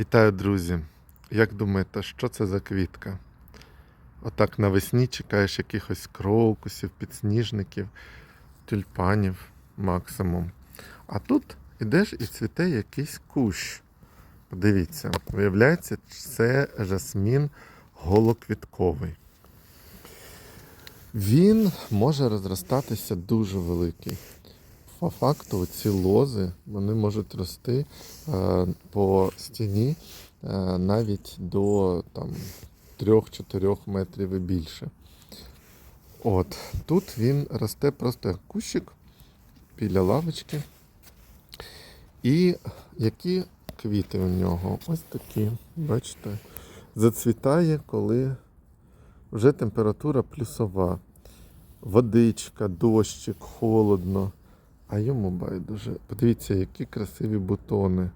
Вітаю, друзі! Як думаєте, що це за квітка? Отак навесні чекаєш якихось крокусів, підсніжників, тюльпанів максимум. А тут ідеш і цвіте якийсь кущ. Подивіться, виявляється, це жасмін голоквітковий. Він може розростатися дуже великий. По факту ці лози вони можуть рости е, по стіні е, навіть до там, 3-4 метрів і більше. От, тут він росте просто як кущик біля лавочки. І які квіти у нього? Ось такі, бачите, зацвітає, коли вже температура плюсова. Водичка, дощик, холодно. А йому байдуже. Подивіться, які красиві бутони.